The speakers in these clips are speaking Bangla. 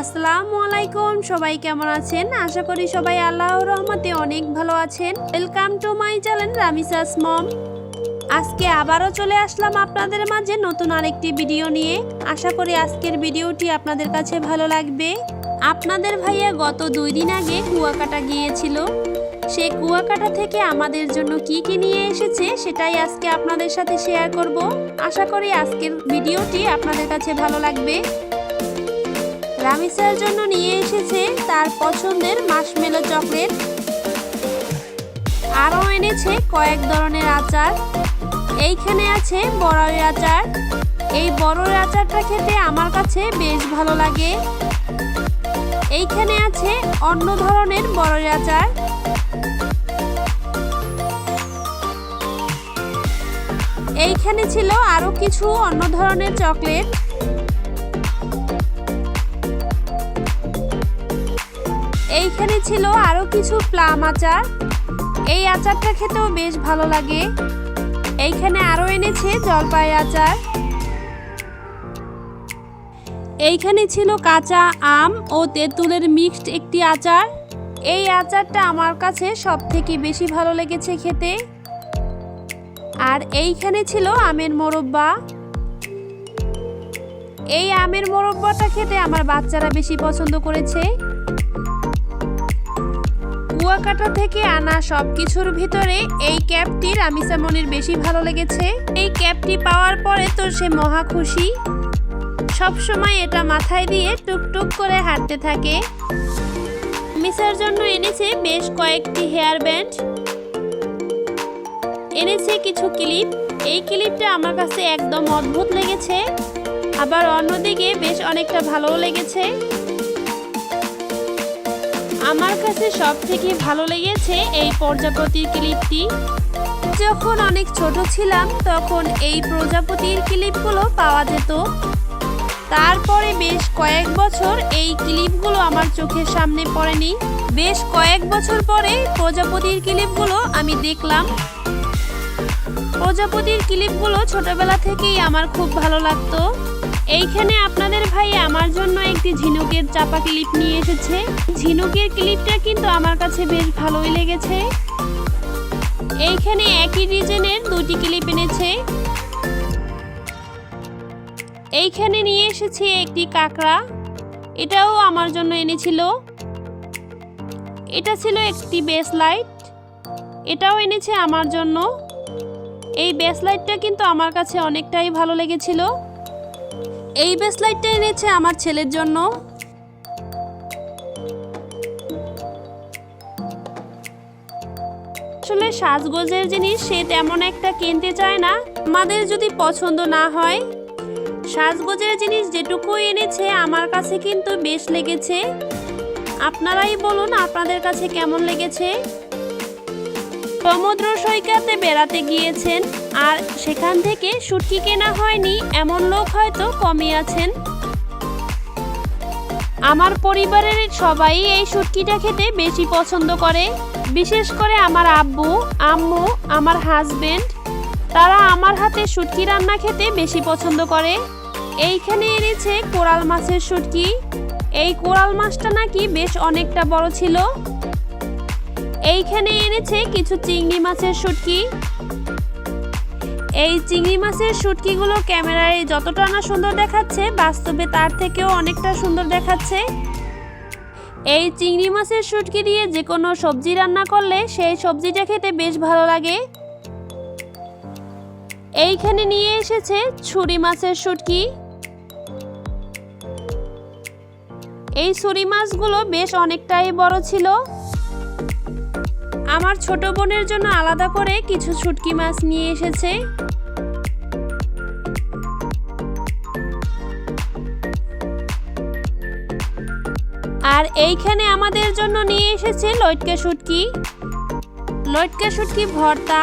আসসালামু আলাইকুম, সবাই কেমন আছেন? আশা করি সবাই আল্লাহর রহমতে অনেক ভালো আছেন। Welcome to my channel Ramisa's mom আজকে আবারও চলে আসলাম আপনাদের মাঝে নতুন আরেকটি ভিডিও নিয়ে। আশা করি আজকের ভিডিওটি আপনাদের কাছে ভালো লাগবে। আপনাদের ভাইয়া গত দুই দিন আগে কুয়াকাটা গিয়েছিল। সেই কুয়াকাটা থেকে আমাদের জন্য কি কি নিয়ে এসেছে সেটাই আজকে আপনাদের সাথে শেয়ার করব। আশা করি আজকের ভিডিওটি আপনাদের কাছে ভালো লাগবে। রামিসার জন্য নিয়ে এসেছে তার পছন্দের মাশমেলো চকলেট। আরও এনেছে কয়েক ধরনের আচার। এইখানে আছে বড়ের আচার। এই বড়ের আচারটা খেতে আমার কাছে বেশ ভালো লাগে। এইখানে আছে অন্য ধরনের বড়ের আচার। এইখানে ছিল আরও কিছু অন্য ধরনের চকলেট। এইখানে ছিল আরও কিছু প্লাম আচার। এই আচারটা খেতেও বেশ ভালো লাগে। এইখানে আরও এনেছে জলপাই আচার। এইখানে ছিল কাঁচা আম ও তেঁতুলের মিক্সড একটি আচার। এই আচারটা আমার কাছে সব থেকে বেশি ভালো লেগেছে খেতে। আর এইখানে ছিল আমের মোরব্বা। এই আমের মোরব্বাটা খেতে আমার বাচ্চারা বেশি পছন্দ করেছে। কুয়াকাটা থেকে আনা সব কিছুর ভিতরে এই ক্যাপটি রামিসামনির বেশি ভালো লেগেছে। এই ক্যাপটি পাওয়ার পরে তো সে মহা খুশি। সব সময় এটা মাথায় দিয়ে টুকটুক করে হাঁটতে থাকে। মিসার জন্য এনেছে বেশ কয়েকটি হেয়ার ব্যান্ড। এনেছে কিছু ক্লিপ। এই ক্লিপটা আমার কাছে একদম অদ্ভুত লেগেছে। আবার অন্যদিকে বেশ অনেকটা ভালোও লেগেছে। আমার কাছে সব থেকে ভালো লেগেছে এই প্রজাপতির ক্লিপটি। যখন অনেক ছোট ছিলাম, তখন এই প্রজাপতির ক্লিপগুলো পাওয়া যেত। তারপরে বেশ কয়েক বছর এই ক্লিপগুলো আমার চোখের সামনে পড়েনি। বেশ কয়েক বছর পরে প্রজাপতির ক্লিপগুলো আমি দেখলাম। প্রজাপতির ক্লিপগুলো ছোটবেলা থেকেই আমার খুব ভালো লাগতো। এইখানে আপনাদের ভাই আমার জন্য একটি ঝিনুকের চাপা ক্লিপ নিয়ে এসেছে। ঝিনুকের ক্লিপটা কিন্তু আমার কাছে বেশ ভালোই লেগেছে। এইখানে একই ডিজাইনের দুটি ক্লিপ এনেছে। এইখানে নিয়ে এসেছে একটি কাঁকড়া। এটাও আমার জন্য এনেছিল। এটা ছিল একটি বেস লাইট। এটাও এনেছে আমার জন্য। এই বেস লাইটটা কিন্তু আমার কাছে অনেকটাই ভালো লেগেছিল। এই ব্রেসলাইটটা এনেছে আমার ছেলের জন্য। আসলে সাজগোজের জিনিস সে তেমন একটা কিনতে চায় না। আমাদের যদি পছন্দ না হয়, সাজগোজের জিনিস যেটুকু এনেছে আমার কাছে কিন্তু বেশ লেগেছে। আপনারাই বলুন আপনাদের কাছে কেমন লেগেছে। সমুদ্র সৈকতে বেড়াতে গিয়েছেন আর সেখান থেকে শুটকি কেনা হয়নি, এমন লোক হয়তো কমই আছেন। আমার পরিবারের সবাই এই শুটকিটা খেতে বেশি পছন্দ করে। বিশেষ করে আমার আব্বু, আম্মু, আমার হাজবেন্ড। তারা আমার হাতে শুটকি রান্না খেতে বেশি পছন্দ করে। এইখানে এনেছে কোরাল মাছের শুটকি। এই কোরাল মাছটা নাকি বেশ অনেকটা বড় ছিল। এইখানে এনেছে কিছু চিংড়ি মাছের শুটকি। এই চিংড়ি মাছের শুটকিগুলো ক্যামেরায় যতটা না সুন্দর দেখাচ্ছে, বাস্তবে তার থেকেও অনেকটা সুন্দর দেখাচ্ছে। এই চিংড়ি মাছের শুটকি দিয়ে যে কোনো সবজি রান্না করলে সেই সবজিটা খেতে বেশ ভালো লাগে। এইখানে নিয়ে এসেছে ছুরি মাছের শুটকি এই ছুরি মাছগুলো বেশ অনেকটাই বড় ছিল। আমার ছোট বোনের জন্য আলাদা করে কিছু শুটকি মাছ নিয়ে এসেছে। আর এইখানে আমাদের জন্য নিয়ে এসেছে লটকা শুটকি। লটকা শুটকি ভর্তা,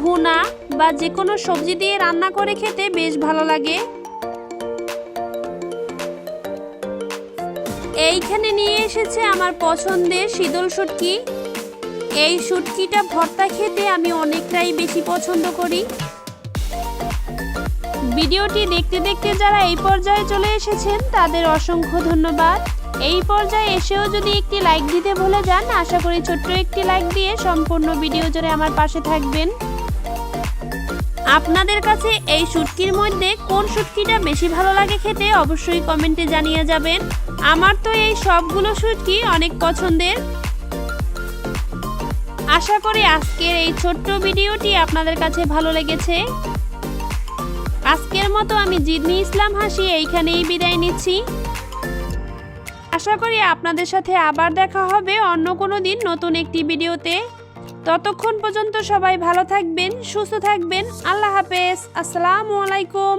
ভুনা বা যে কোনো সবজি দিয়ে রান্না করে খেতে বেশ ভালো লাগে। এইখানে নিয়ে এসেছে আমার পছন্দের শীতল শুটকি। এই শুটকিটা ভর্তা খেতে আমি অনেকটাই বেশি পছন্দ করি। ভিডিওটি দেখতে দেখতে যারা এই পর্যায়ে চলে এসেছেন, তাদের অসংখ্য ধন্যবাদ। এই পর্যায়ে এসেও যদি একটি লাইক দিতে ভুলে যান, আশা করি ছোট্ট একটি লাইক দিয়ে সম্পূর্ণ ভিডিও জুড়ে আমার পাশে থাকবেন। আপনাদের কাছে এই শুটকির মধ্যে কোন শুটকিটা বেশি ভালো লাগে খেতে অবশ্যই কমেন্টে জানিয়ে যাবেন। আমার তো এই সবগুলো শুটকি অনেক পছন্দের। আশা করি আজকের এই ছোট্ট ভিডিওটি আপনাদের কাছে ভালো লেগেছে। আজকের মতো আমি জিদনি ইসলাম হাসি, এইখানেই বিদায় নিচ্ছি। আশা করি আপনাদের সাথে আবার দেখা হবে অন্য কোনো দিন নতুন একটি ভিডিওতে। ততক্ষণ পর্যন্ত সবাই ভালো থাকবেন, সুস্থ থাকবেন। আল্লাহ হাফেজ। আসসালামু আলাইকুম।